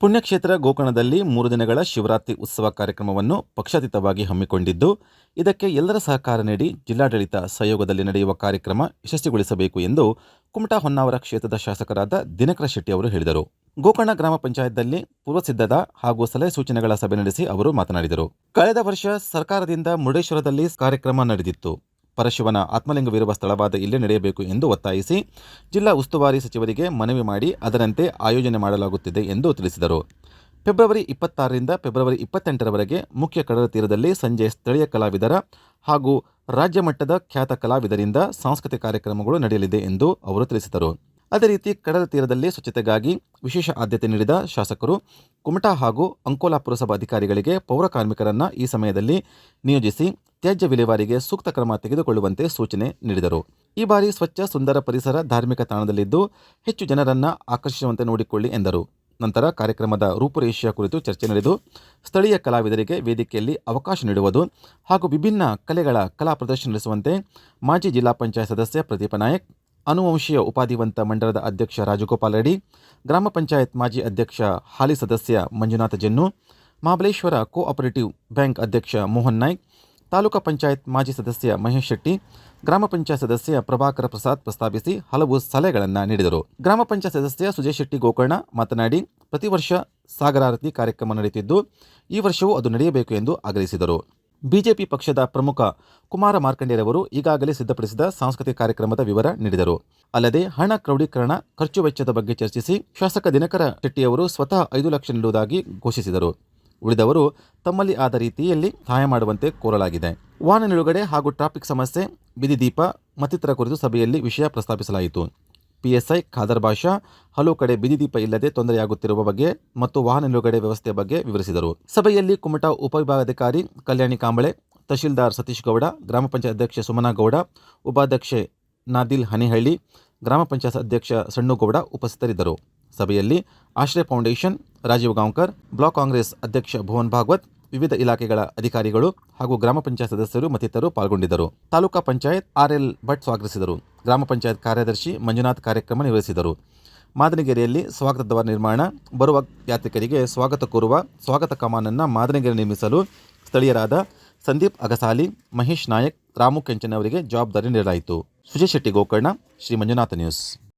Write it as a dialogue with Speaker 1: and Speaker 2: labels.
Speaker 1: ಪುಣ್ಯಕ್ಷೇತ್ರ ಗೋಕರ್ಣದಲ್ಲಿ ಮೂರು ದಿನಗಳ ಶಿವರಾತ್ರಿ ಉತ್ಸವ ಕಾರ್ಯಕ್ರಮವನ್ನು ಪಕ್ಷಾತೀತವಾಗಿ ಹಮ್ಮಿಕೊಂಡಿದ್ದು, ಇದಕ್ಕೆ ಎಲ್ಲರ ಸಹಕಾರ ನೀಡಿ ಜಿಲ್ಲಾಡಳಿತ ಸಹಯೋಗದಲ್ಲಿ ನಡೆಯುವ ಕಾರ್ಯಕ್ರಮ ಯಶಸ್ವಿಗೊಳಿಸಬೇಕು ಎಂದು ಕುಮಟಾ ಹೊನ್ನಾವರ ಕ್ಷೇತ್ರದ ಶಾಸಕರಾದ ದಿನಕರ ಶೆಟ್ಟಿ ಅವರು ಹೇಳಿದರು. ಗೋಕರ್ಣ ಗ್ರಾಮ ಪಂಚಾಯತ್ನಲ್ಲಿ ಪೂರ್ವಸಿದ್ಧದ ಹಾಗೂ ಸಲಹೆ ಸೂಚನೆಗಳ ಸಭೆ ನಡೆಸಿ ಅವರು ಮಾತನಾಡಿದರು. ಕಳೆದ ವರ್ಷ ಸರ್ಕಾರದಿಂದ ಮುರುಡೇಶ್ವರದಲ್ಲಿ ಕಾರ್ಯಕ್ರಮ ನಡೆದಿತ್ತು. ಪರಶಿವನ ಆತ್ಮಲಿಂಗವಿರುವ ಸ್ಥಳವಾದ ಇಲ್ಲೇ ನಡೆಯಬೇಕು ಎಂದು ಒತ್ತಾಯಿಸಿ ಜಿಲ್ಲಾ ಉಸ್ತುವಾರಿ ಸಚಿವರಿಗೆ ಮನವಿ ಮಾಡಿ ಅದರಂತೆ ಆಯೋಜನೆ ಮಾಡಲಾಗುತ್ತಿದೆ ಎಂದು ತಿಳಿಸಿದರು. ಫೆಬ್ರವರಿ ಇಪ್ಪತ್ತಾರರಿಂದ ಫೆಬ್ರವರಿ ಇಪ್ಪತ್ತೆಂಟರವರೆಗೆ ಮುಖ್ಯ ಕಡಲ ತೀರದಲ್ಲಿ ಸಂಜೆ ಸ್ಥಳೀಯ ಕಲಾವಿದರ ಹಾಗೂ ರಾಜ್ಯ ಮಟ್ಟದ ಖ್ಯಾತ ಕಲಾವಿದರಿಂದ ಸಾಂಸ್ಕೃತಿಕ ಕಾರ್ಯಕ್ರಮಗಳು ನಡೆಯಲಿದೆ ಎಂದು ಅವರು ತಿಳಿಸಿದರು. ಅದೇ ರೀತಿ ಕಡಲ ತೀರದಲ್ಲಿ ಸ್ವಚ್ಛತೆಗಾಗಿ ವಿಶೇಷ ಆದ್ಯತೆ ನೀಡಿದ ಶಾಸಕರು ಕುಮಟಾ ಹಾಗೂ ಅಂಕೋಲಾ ಪುರಸಭಾ ಅಧಿಕಾರಿಗಳಿಗೆ ಪೌರ ಕಾರ್ಮಿಕರನ್ನು ಈ ಸಮಯದಲ್ಲಿ ನಿಯೋಜಿಸಿ ತ್ಯಾಜ್ಯ ವಿಲೇವಾರಿಗೆ ಸೂಕ್ತ ಕ್ರಮ ತೆಗೆದುಕೊಳ್ಳುವಂತೆ ಸೂಚನೆ ನೀಡಿದರು. ಈ ಬಾರಿ ಸ್ವಚ್ಛ, ಸುಂದರ ಪರಿಸರ ಧಾರ್ಮಿಕ ತಾಣದಲ್ಲಿದ್ದು ಹೆಚ್ಚು ಜನರನ್ನು ಆಕರ್ಷಿಸುವಂತೆ ನೋಡಿಕೊಳ್ಳಿ ಎಂದರು. ನಂತರ ಕಾರ್ಯಕ್ರಮದ ರೂಪುರೇಷೆಯ ಕುರಿತು ಚರ್ಚೆ ನಡೆದು ಸ್ಥಳೀಯ ಕಲಾವಿದರಿಗೆ ವೇದಿಕೆಯಲ್ಲಿ ಅವಕಾಶ ನೀಡುವುದು ಹಾಗೂ ವಿಭಿನ್ನ ಕಲೆಗಳ ಕಲಾ ಪ್ರದರ್ಶನ ನಡೆಸುವಂತೆ ಮಾಜಿ ಜಿಲ್ಲಾ ಪಂಚಾಯತ್ ಸದಸ್ಯ ಪ್ರದೀಪ ನಾಯಕ್, ಅನುವಂಶೀಯ ಉಪಾಧಿವಂತ ಮಂಡಲದ ಅಧ್ಯಕ್ಷ ರಾಜಗೋಪಾಲ್ ರೆಡ್ಡಿ, ಗ್ರಾಮ ಪಂಚಾಯತ್ ಮಾಜಿ ಅಧ್ಯಕ್ಷ ಹಾಲಿ ಸದಸ್ಯ ಮಂಜುನಾಥ ಜೆನ್ನು, ಮಹಾಬಲೇಶ್ವರ ಕೋಆಪರೇಟಿವ್ ಬ್ಯಾಂಕ್ ಅಧ್ಯಕ್ಷ ಮೋಹನ್ ನಾಯ್ಕ್ ತಾಲೂಕು ಪಂಚಾಯತ್ ಮಾಜಿ ಸದಸ್ಯ ಮಹೇಶ್ ಶೆಟ್ಟಿ, ಗ್ರಾಮ ಪಂಚಾಯತ್ ಸದಸ್ಯ ಪ್ರಭಾಕರ ಪ್ರಸಾದ್ ಪ್ರಸ್ತಾಪಿಸಿ ಹಲವು ಸಲಹೆಗಳನ್ನು ನೀಡಿದರು. ಗ್ರಾಮ ಪಂಚಾಯತ್ ಸದಸ್ಯ ಸುಜಯ್ ಶೆಟ್ಟಿ ಗೋಕರ್ಣ ಮಾತನಾಡಿ, ಪ್ರತಿ ವರ್ಷ ಸಾಗರಾರತಿ ಕಾರ್ಯಕ್ರಮ ನಡೆಯುತ್ತಿದ್ದು, ಈ ವರ್ಷವೂ ಅದು ನಡೆಯಬೇಕು ಎಂದು ಆಗ್ರಹಿಸಿದರು. ಬಿಜೆಪಿ ಪಕ್ಷದ ಪ್ರಮುಖ ಕುಮಾರ ಮಾರ್ಕಂಡೇರವರು ಈಗಾಗಲೇ ಸಿದ್ಧಪಡಿಸಿದ ಸಾಂಸ್ಕೃತಿಕ ಕಾರ್ಯಕ್ರಮದ ವಿವರ ನೀಡಿದರು. ಅಲ್ಲದೆ, ಹಣ ಕ್ರೌಢೀಕರಣ ಖರ್ಚು ವೆಚ್ಚದ ಬಗ್ಗೆ ಚರ್ಚಿಸಿ ಶಾಸಕ ದಿನಕರ ಶೆಟ್ಟಿಯವರು ಸ್ವತಃ ಐದು ಲಕ್ಷ ನೀಡುವುದಾಗಿ ಘೋಷಿಸಿದರು. ಉಳಿದವರು ತಮ್ಮಲ್ಲಿ ಆದ ರೀತಿಯಲ್ಲಿ ಸಹಾಯ ಮಾಡುವಂತೆ ಕೋರಲಾಗಿದೆ. ವಾಹನ ನಿಲುಗಡೆ ಹಾಗೂ ಟ್ರಾಫಿಕ್ ಸಮಸ್ಯೆ, ಬೀದಿ ದೀಪ ಮತ್ತಿತರ ಕುರಿತು ಸಭೆಯಲ್ಲಿ ವಿಷಯ ಪ್ರಸ್ತಾಪಿಸಲಾಯಿತು. ಪಿಎಸ್ಐ ಖಾದರ್ ಬಾಷಾ, ಹಲವು ಕಡೆ ಬೀದಿ ದೀಪ ಇಲ್ಲದೆ ತೊಂದರೆಯಾಗುತ್ತಿರುವ ಬಗ್ಗೆ ಮತ್ತು ವಾಹನ ನಿಲುಗಡೆ ವ್ಯವಸ್ಥೆ ಬಗ್ಗೆ ವಿವರಿಸಿದರು. ಸಭೆಯಲ್ಲಿ ಕುಮಟಾ ಉಪವಿಭಾಗಾಧಿಕಾರಿ ಕಲ್ಯಾಣಿ ಕಾಂಬಳೆ, ತಹಶೀಲ್ದಾರ್ ಸತೀಶ್ ಗೌಡ, ಗ್ರಾಮ ಪಂಚಾಯತ್ ಅಧ್ಯಕ್ಷೆ ಸುಮನಾ ಗೌಡ, ಉಪಾಧ್ಯಕ್ಷೆ ನಾದಿಲ್ ಹನಿಹಳ್ಳಿ, ಗ್ರಾಮ ಪಂಚಾಯತ್ ಅಧ್ಯಕ್ಷ ಸಣ್ಣುಗೌಡ ಉಪಸ್ಥಿತರಿದ್ದರು. ಸಭೆಯಲ್ಲಿ ಆಶ್ರಯ ಫೌಂಡೇಶನ್, ರಾಜೀವ್ ಗಾಂವ್ಕರ್, ಬ್ಲಾಕ್ ಕಾಂಗ್ರೆಸ್ ಅಧ್ಯಕ್ಷ ಭುವನ್ ಭಾಗವತ್, ವಿವಿಧ ಇಲಾಖೆಗಳ ಅಧಿಕಾರಿಗಳು ಹಾಗೂ ಗ್ರಾಮ ಪಂಚಾಯತ್ ಸದಸ್ಯರು ಮತ್ತಿತರರು ಪಾಲ್ಗೊಂಡಿದ್ದರು. ತಾಲೂಕಾ ಪಂಚಾಯತ್ ಆರ್ಎಲ್ ಭಟ್ ಸ್ವಾಗತಿಸಿದರು. ಗ್ರಾಮ ಪಂಚಾಯತ್ ಕಾರ್ಯದರ್ಶಿ ಮಂಜುನಾಥ್ ಕಾರ್ಯಕ್ರಮ ನಿರ್ವಹಿಸಿದರು. ಮಾದನಗೆರೆಯಲ್ಲಿ ಸ್ವಾಗತ ದ್ವಾರ ನಿರ್ಮಾಣ, ಬರುವ ಯಾತ್ರಿಕರಿಗೆ ಸ್ವಾಗತ ಕೋರುವ, ಸ್ವಾಗತ ಕಮಾನನ್ನು ಮಾದನಗೆರೆ ನಿರ್ಮಿಸಲು ಸ್ಥಳೀಯರಾದ ಸಂದೀಪ್ ಅಗಸಾಲಿ, ಮಹೇಶ್ ನಾಯಕ್, ರಾಮು ಕೆಂಚನ್ ಅವರಿಗೆ ಜವಾಬ್ದಾರಿ ನೀಡಲಾಯಿತು. ಸುಜಯ್ ಶೆಟ್ಟಿ ಗೋಕರ್ಣ ಶ್ರೀ ಮಂಜುನಾಥ ನ್ಯೂಸ್.